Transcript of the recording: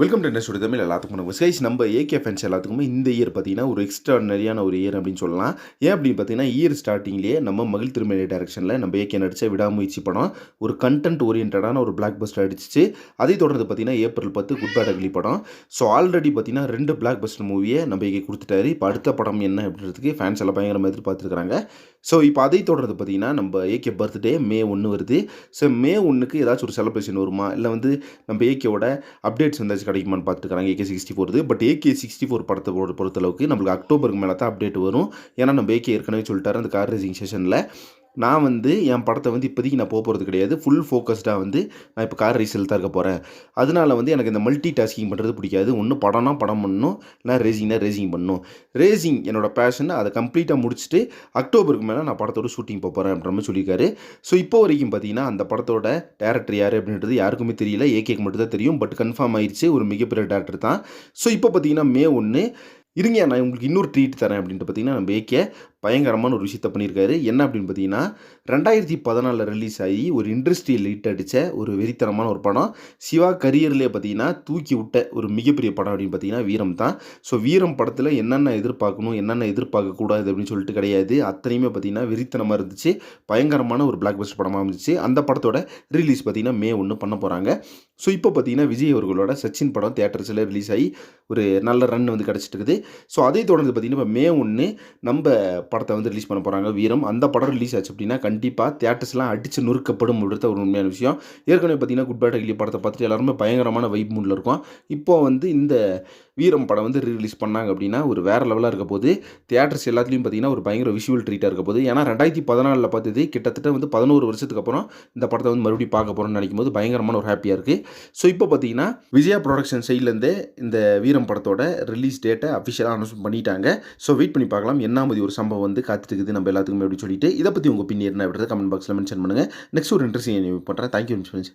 Welcome to industry Tamil எல்லாத்துக்கும் நம்ம guys நம்ம ஏகே ஃபேன்ஸ் எல்லாத்துக்குமே இந்த இயர் பார்த்தீங்கன்னா ஒரு எக்ஸ்ட்ராடனரியான ஒரு இயர் அப்படின்னு சொல்லலாம். ஏன் அப்படின்னு பார்த்தீங்கன்னா இயர் ஸ்டார்டிங்லேயே நம்ம மகிழ் திருமணி டேரக்ஷனில் நம்ம ஏகே நடித்த விடாமுயற்சி படம் ஒரு கண்டென்ட் ஓரியன்டான ஒரு பிளாக் பஸ்டர் அடிச்சிச்சு. அதை தொடர்ந்து பார்த்தீங்கன்னா ஏப்ரல் பத்து குட் பேட் அக்லி படம். ஸோ ஆல்ரெடி பார்த்தீங்கன்னா ரெண்டு பிளாக் பஸ்டர் மூவியை நம்ம ஏகே கொடுத்துட்டாரு. இப்போ அடுத்த படம் என்ன அப்படின்றதுக்கு ஃபேன்ஸ் எல்லாம் பயங்கரமாக எதிர்பார்த்துருக்காங்க ஸோ இப்போ அதை தொடர்ந்து பார்த்தீங்கன்னா நம்ம ஏகே பர்த்டே மே ஒன்று வருது. ஸோ மே ஒன்றுக்கு ஏதாச்சும் ஒரு செலிப்ரேஷன் வருமா? இல்லை வந்து நம்ம ஏகேவோட அப்டேட்ஸ் வந்து கிடைக்குமான்னு பார்த்துருக்காங்க AK sixty four but AK sixty four படத்தை பொறு- பொறுத்தளவுக்கு நம்மளுக்கு அக்டோபருக்கு மேலே தான் அப்டேட் வரும். ஏன்னா நம்ம ஏகே ஏற்கனவே சொல்லிட்டாரு அந்த கார் ரேசிங் செஷனில் நான் வந்து என் படத்தை வந்து இப்போதைக்கு நான் போக போகிறது கிடையாது. ஃபுல் ஃபோக்கஸ்டாக வந்து நான் இப்போ கார் ரேஸில் தான் இருக்க போகிறேன் அதனால் வந்து எனக்கு இந்த மல்டி டாஸ்கிங் பண்ணுறது பிடிக்காது. ஒன்று படம்னா படம் பண்ணணும். இல்லை ரேசிங்னா ரேசிங் பண்ணணும். ரேசிங் என்னோட பேஷன் அதை கம்ப்ளீட்டாக முடிச்சுட்டு அக்டோபருக்கு மேலே நான் படத்தோட ஷூட்டிங் போக போகிறேன் அப்படின்ற மாதிரி சொல்லியிருக்காரு. ஸோ இப்போ வரைக்கும் பார்த்தீங்கன்னா அந்த படத்தோட டேரக்டர் யார் அப்படின்றது யாருக்குமே தெரியல. ஏகேக்கு மட்டும் தான் தெரியும். பட் கன்ஃபார்ம் ஆயிடுச்சு ஒரு மிகப்பெரிய டேரக்டர் தான். ஸோ இப்போ பார்த்தீங்கன்னா மே ஒன்று இருங்க நான் உங்களுக்கு இன்னொரு ட்ரீட் தரேன் அப்படின்ட்டு பார்த்தீங்கன்னா நம்ம ஏகே பயங்கரமான ஒரு விஷயத்தை பண்ணியிருக்காரு. என்ன அப்படின்னு பார்த்தீங்கன்னா ரெண்டாயிரத்தி பதினாலில் ரிலீஸ் ஆகி ஒரு இண்டஸ்ட்ரியில் ஹிட் அடித்த ஒரு வெறித்தனமான ஒரு படம். சிவா கரியர்லேயே பார்த்தீங்கன்னா தூக்கி விட்ட ஒரு மிகப்பெரிய படம் அப்படின்னு பார்த்தீங்கன்னா வீரம் தான். ஸோ வீரம் படத்தில் என்னென்ன எதிர்பார்க்கணும் என்னென்ன எதிர்பார்க்கக்கூடாது அப்படின்னு சொல்லிட்டு கிடையாது. அத்தனையுமே பார்த்தீங்கன்னா வெறித்தனமாக இருந்துச்சு. பயங்கரமான ஒரு பிளாக் பஸ்டர் படமாக இருந்துச்சு அந்த படத்தோட ரிலீஸ் பார்த்தீங்கன்னா மே ஒன்று பண்ண போகிறாங்க ஸோ இப்போ பார்த்தீங்கன்னா விஜய் அவர்களோட சச்சின் படம் தேட்டர்ஸில் ரிலீஸ் ஆகி ஒரு நல்ல ரன் வந்து கிடச்சிட்டு இருக்குது. ஸோ அதை தொடர்ந்து பார்த்தீங்கன்னா இப்போ மே ஒன்று நம்ம படத்தை வந்து ரிலீஸ் பண்ண போகிறாங்க வீரம் அந்த படம் ரிலீஸ் ஆச்சு அப்படின்னா கண்டிப்பாக தேட்டர்ஸ்லாம் அடித்து நொறுக்கப்படும் அப்படின்ற ஒரு உண்மையான விஷயம். ஏற்கனவே பார்த்தீங்கன்னா குட் பேட் அகிலி படத்தை பார்த்துட்டு எல்லாருமே பயங்கரமான வைப் மூடில் இருக்கும். இப்போ வந்து இந்த வீரம் படம் வந்து ரிலீஸ் பண்ணாங்க அப்படின்னா ஒரு வேறு லெவலாக இருக்க போது தியேட்டர்ஸ் எல்லாத்துலேயும் பார்த்தீங்கன்னா ஒரு பயங்கர விஷுவல் ட்ரீட்டாக இருக்க போது ஏன்னா ரெண்டாயிரத்தி பதினாலில் பார்த்தது கிட்டத்தட்ட வந்து பதினோரு வருஷத்துக்கு அப்புறம் இந்த படத்தை வந்து மறுபடியும் பார்க்க போகிறோம்னு நினைக்கும் போது பயங்கரமான ஒரு ஹாப்பியாக இருக்குது ஸோ இப்போ பார்த்தீங்கன்னா விஜயா ப்ரொடக்ஷன் சைட்லேருந்தே இந்த வீரம் படத்தோட ரிலீஸ் டேட்டை அஃபிஷியலாக அனௌன்ஸ் பண்ணிட்டாங்க. ஸோ வெயிட் பண்ணி பார்க்கலாம். என்ன மாதிரி ஒரு சம்பவம் வந்து காத்துட்டு நம்ம எல்லாத்துக்குமே அப்படி சொல்லிட்டு இதை பற்றி உங்கள் பின் என்ன அப்படின்றத கமெண்ட் பாக்ஸில் மென்ஷன் பண்ணுங்கள் நெக்ஸ்ட் ஒரு இன்ட்ரெஸ்டிங் பண்ணுறேன் தேங்க்யூ ஃப்ரெண்ட்ஸ்